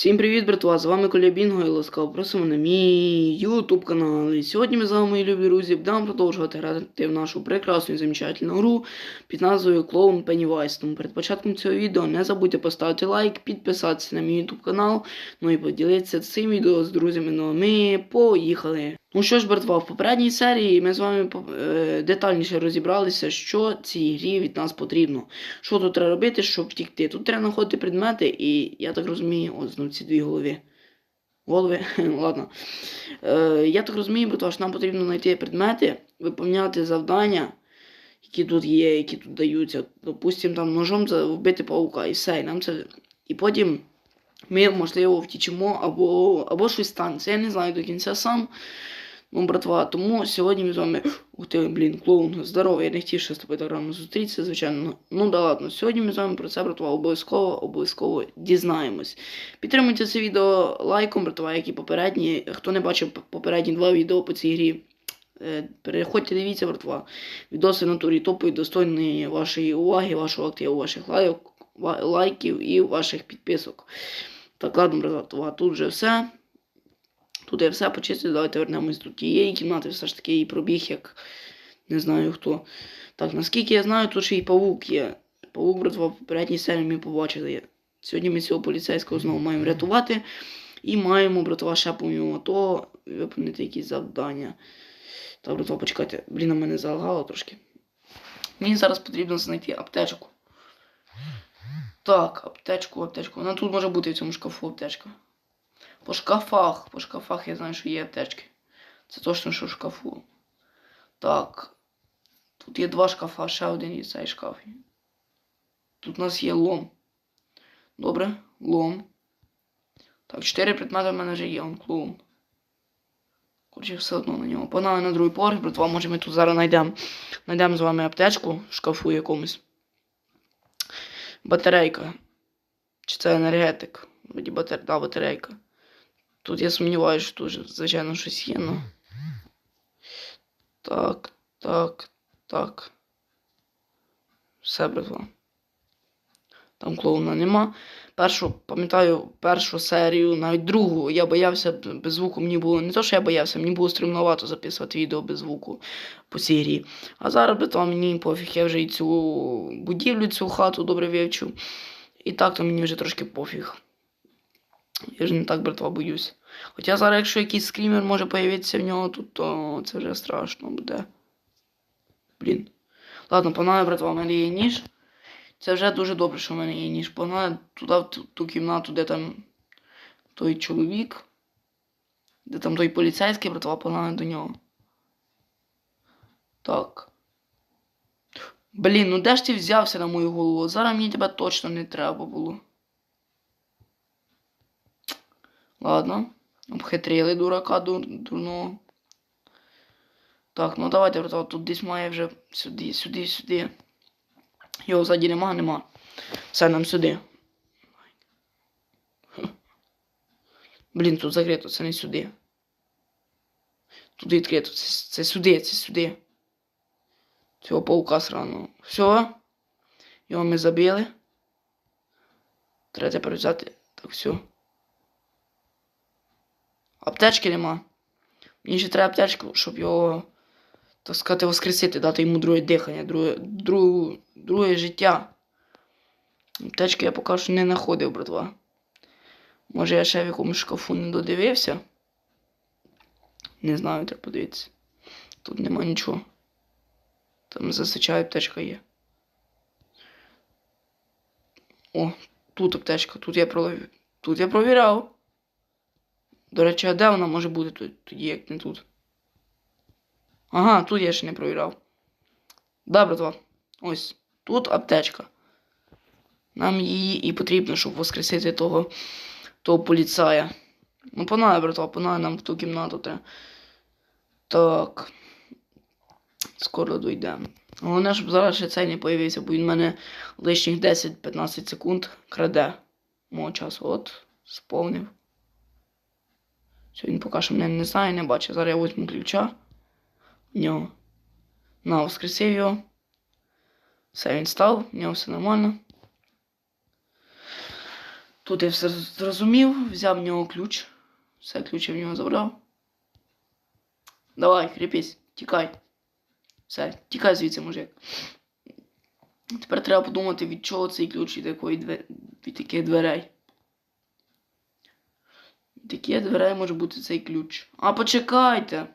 Всім привіт, братва! З вами Коля Бінго і ласкаво просимо на мій ютуб канал. І сьогодні ми з вами, мої любі друзі, будемо продовжувати грати в нашу прекрасну і замечательну гру під назвою Клоун Пеннівайс. Тому перед початком цього відео не забудьте поставити лайк, підписатися на мій ютуб канал, ну і поділитися цим відео з друзями. Ну а ми поїхали! Ну що ж, братва, в попередній серії ми з вами е, детальніше розібралися, що цій грі від нас потрібно. Що тут треба робити, щоб втікти? Тут треба знаходити предмети, і я так розумію, от знову ці дві голови. Голови, ладно. Е, я так розумію, бо що нам потрібно знайти предмети, виповняти завдання, які тут є, які тут даються. Допустимо, там ножом вбити паука і все. І нам це. І потім ми, можливо, втічемо або, або щось станеться. Я не знаю до кінця сам. Ну, братва, тому сьогодні ми з вами. Ух ти, блін, клоун, здорово, я не хотів ще з тобою так рано зустрітися, звичайно. Ну да ладно, сьогодні ми з вами про це, братва, обов'язково, обов'язково дізнаємось. Підтримуйте це відео лайком, братва, як і попередні. Хто не бачив попередні два відео по цій грі, е, переходьте, дивіться, братва. Відоси в натурі топові, достойні вашої уваги, вашого активу, ваших лайк, лайків і ваших підписок. Так, ладно, братва, тут вже все. Тут я все почистив, давайте вернемось до тієї кімнати, все ж таки її пробіг, як не знаю хто. Так, наскільки я знаю, тут ще й павук є. Павук, братва, в попередній серії ми побачили. Сьогодні ми цього поліцейського знову маємо рятувати. І маємо, братва, ще помимо того, виповнити якісь завдання. Так, братва, почекайте, блін, мене залагало трошки. Мені зараз потрібно знайти аптечку. Так, аптечку, аптечку. Вона тут може бути в цьому шкафу аптечка. По шкафах, по шкафах я знаю, що є аптечки. Це точно, що в шкафу. Так. Тут є два шкафа, ще один є цей шкаф. Тут у нас є лом. Добре, лом. Так, чотири предмети в мене вже є, он клоун. Коротше, все одно на нього. Погнали на другий поверх, братва, може ми тут зараз знайдемо. Знайдемо з вами аптечку в шкафу якомусь. Батарейка. Чи це енергетик? Батар... да, батарейка. Тут я сумніваюся, що тут, звичайно, щось є, ну. Так, так, так. Все, братва. Там клоуна нема. Першу, пам'ятаю, першу серію, навіть другу, я боявся без звуку. Мені було не то, що я боявся, мені було стримновато записувати відео без звуку по цій. А зараз, братва, мені пофіг, я вже і цю будівлю, цю хату добре вивчу. І так то мені вже трошки пофіг. Я ж не так, братва, боюсь. Хоча зараз, якщо якийсь скрімер може появитися в нього тут, то це вже страшно буде. Блін. Ладно, погнали, братва, в мене є ніж. Це вже дуже добре, що в мене є ніж. Погнали туди, в ту, ту кімнату, де там той чоловік. Де там той поліцейський, братва, погнали до нього. Так. Блін, ну де ж ти взявся на мою голову? Зараз мені тебе точно не треба було. Ладно. Обхитрили дурака дур, дурного. Так, ну давайте, братва, тут десь має вже сюди, сюди, сюди. Його ззаді нема, нема. Все нам сюди. Блін, тут закрито, це не сюди. Тут відкрито, це, це сюди, це сюди. Цього паука сраного. Все. Його ми забили. Треба тепер. Так, все. Аптечки нема. Мені ще треба аптечку, щоб його, так сказати, воскресити, дати йому друге дихання, друге, друге, друге життя. Аптечки я поки що не знаходив, братва. Може я ще в якомусь шкафу не додивився. Не знаю, треба подивитися. Тут нема нічого. Там засичає аптечка є. О, тут аптечка, тут я проловив. Тут я провіряв. До речі, а де вона може бути тоді, як не тут? Ага, тут я ще не провіряв. Да, братва. Ось. Тут аптечка. Нам її і потрібно, щоб воскресити того, того поліцая. Ну, погнали, братва, погнали нам в ту кімнату треба. Так. Скоро дійдемо. Головне, щоб зараз ще цей не появився, бо він мене лишніх 10-15 секунд краде мого часу. От, сповнив. Все, він поки що мене не знає, не бачить. Зараз я візьму ключа. В нього. На, воскресив його. Все, він став, в нього все нормально. Тут я все зрозумів, взяв в нього ключ. Все, ключ я в нього забрав. Давай, кріпись, тікай. Все, тікай звідси, мужик. Тепер треба подумати, від чого цей ключ, від від яких дверей. Яких дверей може бути цей ключ. А почекайте.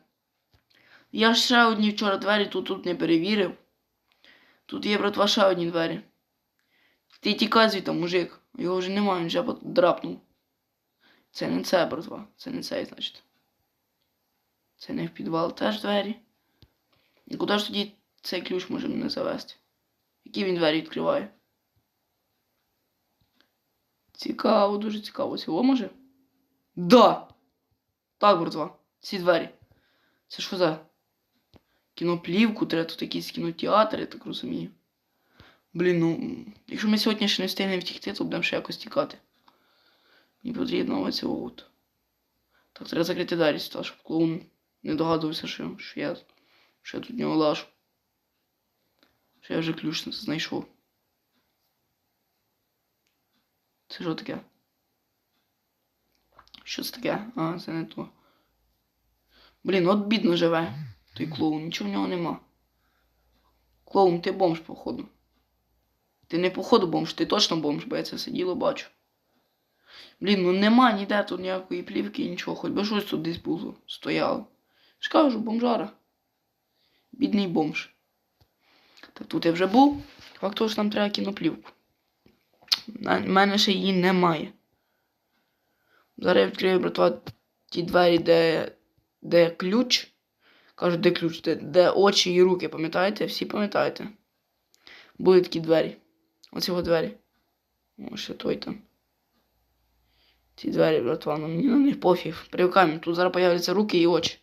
Я ще одні вчора двері тут, тут не перевірив. Тут є, братва, ще одні двері. Ти тікай звідти, мужик. Його вже немає, він вже драпнув. Це не це, братва. Це не цей, значить. Це не в підвал теж двері. І куди ж тоді цей ключ може мене завести? Які він двері відкриває? Цікаво, дуже цікаво. Цього може? Да! Так, братва. Ці двері. Це що за? Кіноплівку, треба тут якийсь кінотеатр, я так розумію. Блін, ну. Якщо ми сьогодні ще не встигнемо втікти, то будемо ще якось тікати. Мені потрібно оцього от. Так, треба закрити двері, став, щоб клоун не догадувався, що, що я. Що я тут нього лажу. Що я вже ключ знайшов. Це що таке? Що це таке? А, це не то. Блін, от бідно живе. Той клоун, нічого в нього нема. Клоун, ти бомж, походу. Ти не походу бомж, ти точно бомж, бо я це все діло бачу. Блін, ну нема ніде тут ніякої плівки, нічого, хоч би щось тут десь було, стояло. ж кажу, бомжара. Бідний бомж. Так тут я вже був. Факт того, що нам треба кіноплівку. В мене ще її немає. Зараз я відкрию, братва, ті двері, де, де ключ. Кажу, де ключ, де, де очі і руки, пам'ятаєте? Всі пам'ятаєте? Були такі двері. Оці от двері. О, ще той там. Ці двері, братва, ну мені на них пофіг. Привикаємо, тут зараз появляться руки і очі.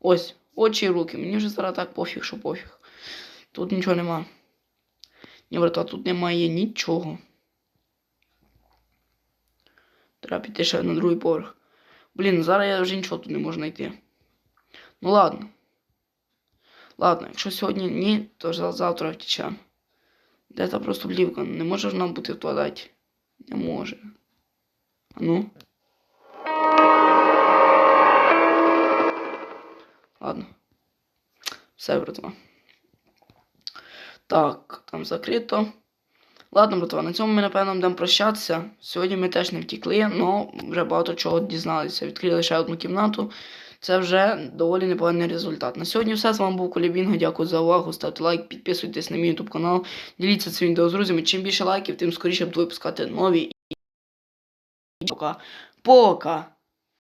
Ось, очі і руки. Мені вже зараз так пофіг, що пофіг. Тут нічого нема. Ні, братва, тут немає нічого. Треба піти ще на другий поверх. Блін, зараз я вже нічого тут не можу знайти. Ну ладно. Ладно, якщо сьогодні ні, то за- завтра втічемо. Де та просто плівка? Не може ж нам бути в туалеті? Не може. А ну. Ладно. Все, братва. Так, там закрито. Ладно, братва, на цьому ми, напевно, будемо прощатися. Сьогодні ми теж не втікли, але вже багато чого дізналися. Відкрили ще одну кімнату. Це вже доволі непоганий результат. На сьогодні все. З вами був Колібінго. Дякую за увагу. Ставте лайк, підписуйтесь на мій YouTube канал. Діліться цим відео з друзями. Чим більше лайків, тим скоріше буду випускати нові. Пока. Пока.